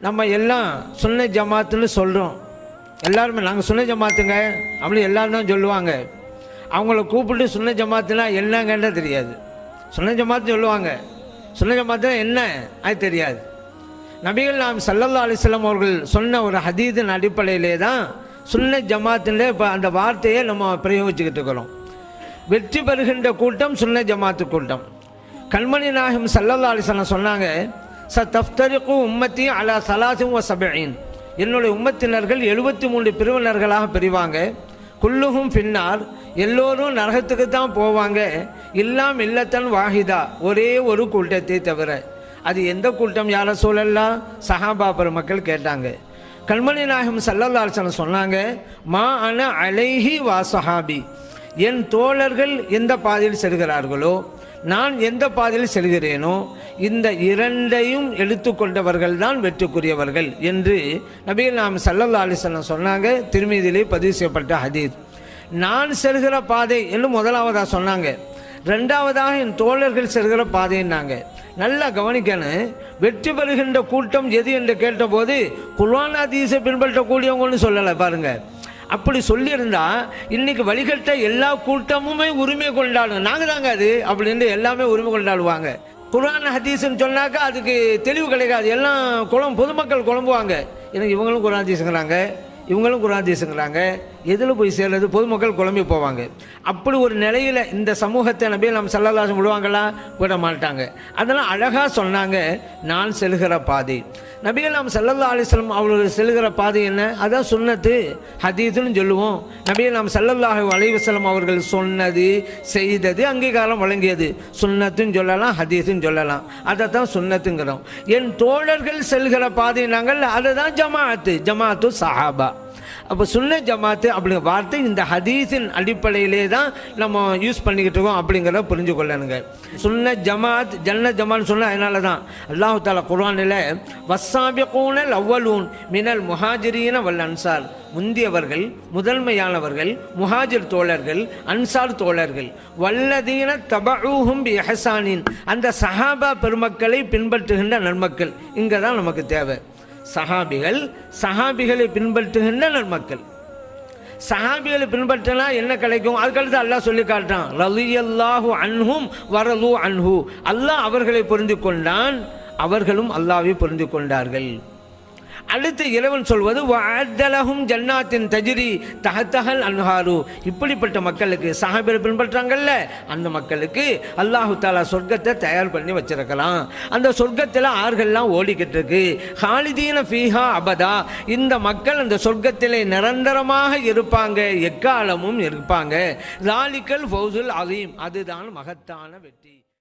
நம்ம எல்லாம் சுன்ன ஜமாத்துன்னு சொல்கிறோம் எல்லாருமே நாங்கள் சுன்ன ஜமாத்துங்க அப்படின்னு எல்லாரும் தான் சொல்லுவாங்க. அவங்கள கூப்பிட்டு சுன்ன ஜமாத்துனா என்னங்கன்னு தெரியாது. சுன்ன ஜமாத்து சொல்லுவாங்க. சுன்ன ஜமாத்துனா என்ன? அது தெரியாது. நபிகள் நாம் சல்லல்லா அலிஸ்லாம் அவர்கள் சொன்ன ஒரு ஹதீதின் அடிப்படையிலே தான் சுன்ன ஜமாத்துல இப்போ அந்த வார்த்தையை நம்ம பிரயோகிச்சுக்கிட்டு இருக்கிறோம். வெற்றி பெறுகின்ற கூட்டம் சுன்ன ஜமாத்து கூட்டம். கண்மணி நாயகம் சல்லல்லா அலிஸ்லாம் சொன்னாங்க ச தஃப்தரிக்கு உம்மத்தி அலா சலாசும் வ என்னுடைய உம்மத்தினர்கள் எழுபத்தி மூன்று பிரிவினர்களாக பிரிவாங்க. குல்லுகும் பின்னார் எல்லோரும் நரகத்துக்கு தான் போவாங்க. இல்லாம் இல்லத்தன் வாஹிதா. ஒரே ஒரு கூட்டத்தை தவிர. அது எந்த கூட்டம் யார சூழல்லாம் சஹாபா பெருமக்கள் கேட்டாங்க. கண்மணி நாயகம் சல்லல்லா சொன்னாங்க மா அன அலைஹி வா சஹாபி. என் தோழர்கள் எந்த பாதையில் செல்கிறார்களோ நான் எந்த பாதையில் செல்கிறேனோ இந்த இரண்டையும் எடுத்துக்கொண்டவர்கள் தான் வெற்றுக்குரியவர்கள் என்று நபிகள் நாம் சல்லல்லா அலிசல்லாம் சொன்னாங்க திருமீதியிலே பதிவு செய்யப்பட்ட ஹதீத் நான் செல்கிற பாதை என்று முதலாவதாக சொன்னாங்க. ரெண்டாவதாக என் தோழர்கள் செல்கிற பாதைன்னாங்க. நல்லா கவனிக்கணும் வெற்றி பெறுகின்ற கூட்டம் எது என்று கேட்டபோது குல்வானா ஹதீஸை பின்பற்றக்கூடியவங்கன்னு சொல்லலை பாருங்கள் அப்படி சொல்லியிருந்தா இன்னைக்கு வழிகட்ட எல்லா கூட்டமுமே உரிமை கொண்டாடும் நாங்கள் தாங்க அது. அப்படின்னு எல்லாமே உரிமை கொண்டாடுவாங்க. குரான் ஹதீஸ்ன்னு சொன்னாக்கா அதுக்கு தெளிவு கிடைக்காது. எல்லாம் குளம் பொதுமக்கள் குழம்புவாங்க. எனக்கு இவங்களும் குரான் ஹதீஸுங்கிறாங்க. இவங்களும் குரான் ஹதீஸுங்கிறாங்க. எதில் போய் சேர்றது? பொதுமக்கள் குழம்பி போவாங்க. அப்படி ஒரு நிலையில் இந்த சமூகத்தை நம்பி நம்ம சல்லல்லாசம் விடுவாங்களா? விட மாட்டாங்க. அதெல்லாம் அழகாக சொன்னாங்க. நான் செல்கிற பாதை. நபிகள் நாம் சல்லல்லா அலிஸ்லம் அவர்கள் செல்கிற பாதை என்ன? அதான் சொன்னது ஹதீதுன்னு சொல்லுவோம். நபிகள் நாம் சல்லல்லாஹு அலைவசலம் அவர்கள் சொன்னது செய்தது அங்கீகாரம் வழங்கியது. சுன்னத்துன்னு சொல்லலாம் ஹதீஸுன்னு சொல்லலாம். அதை தான் சுன்னத்துங்கிறோம். என் தோழர்கள் செல்கிற பாதை நாங்கள் அதை தான் ஜமாஅத்து ஜமாஅத்து சஹாபா. அப்போ சுன்ன ஜமாத்து அப்படிங்கிற வார்த்தை இந்த ஹதீஸின் அடிப்படையிலே தான் நம்ம யூஸ் பண்ணிக்கிட்டு இருக்கோம் அப்படிங்கிறத புரிஞ்சு கொள்ளணுங்க. சுன்ன ஜமாத் ஜன்ன ஜமான்னு சொன்னால் அதனால தான். அல்லாஹு தாலா குர்வானில் வஸ்ஸாபிகூனல் அவ்வலூன் மினல் முஹாஜிரீன வல் அன்சார். முந்தியவர்கள் முதன்மையானவர்கள் முஹாஜிர் தோழர்கள் அன்சார் தோழர்கள். வல்லதீன தபூஹும் பி எஹசானின் அந்த சஹாபா பெருமக்களை பின்பற்றுகின்ற நன்மக்கள். இங்கே தான் நமக்கு தேவை. சஹாபிகள் சஹாபிகளை பின்பற்றுகின்ற நன்மக்கள். சஹாபிகளை பின்பற்றினா என்ன கிடைக்கும்? அதுக்கடுத்து அல்லாஹ் சொல்லி காட்டான் ரலியல்லாஹு அன்ஹும் வரலு அன்ஹு. அல்லாஹ் அவர்களை பொருந்தி கொண்டான். அவர்களும் அல்லாவை பொருந்தி கொண்டார்கள். அடுத்து இறைவன் சொல்வது வாதலகும் ஜன்னாத்தின் தஜிரி தகத்தகல் அன்ஹாரு. இப்படிப்பட்ட மக்களுக்கு சஹாபியர் பின்பற்றாங்கல்ல அந்த மக்களுக்கு அல்லாஹு தாலா சொர்க்கத்தை தயார் பண்ணி வச்சிருக்கலாம். அந்த சொர்க்கத்தில் ஆறுகள்லாம் ஓடிக்கிட்டு இருக்கு ஹாலிதீன ஃபீஹா அபதா. இந்த மக்கள் அந்த சொர்க்கத்திலே நிரந்தரமாக இருப்பாங்க எக்காலமும் இருப்பாங்க. லாலிக்கல் ஃபௌசுல் அலீம் அதுதான் மகத்தான வெற்றி.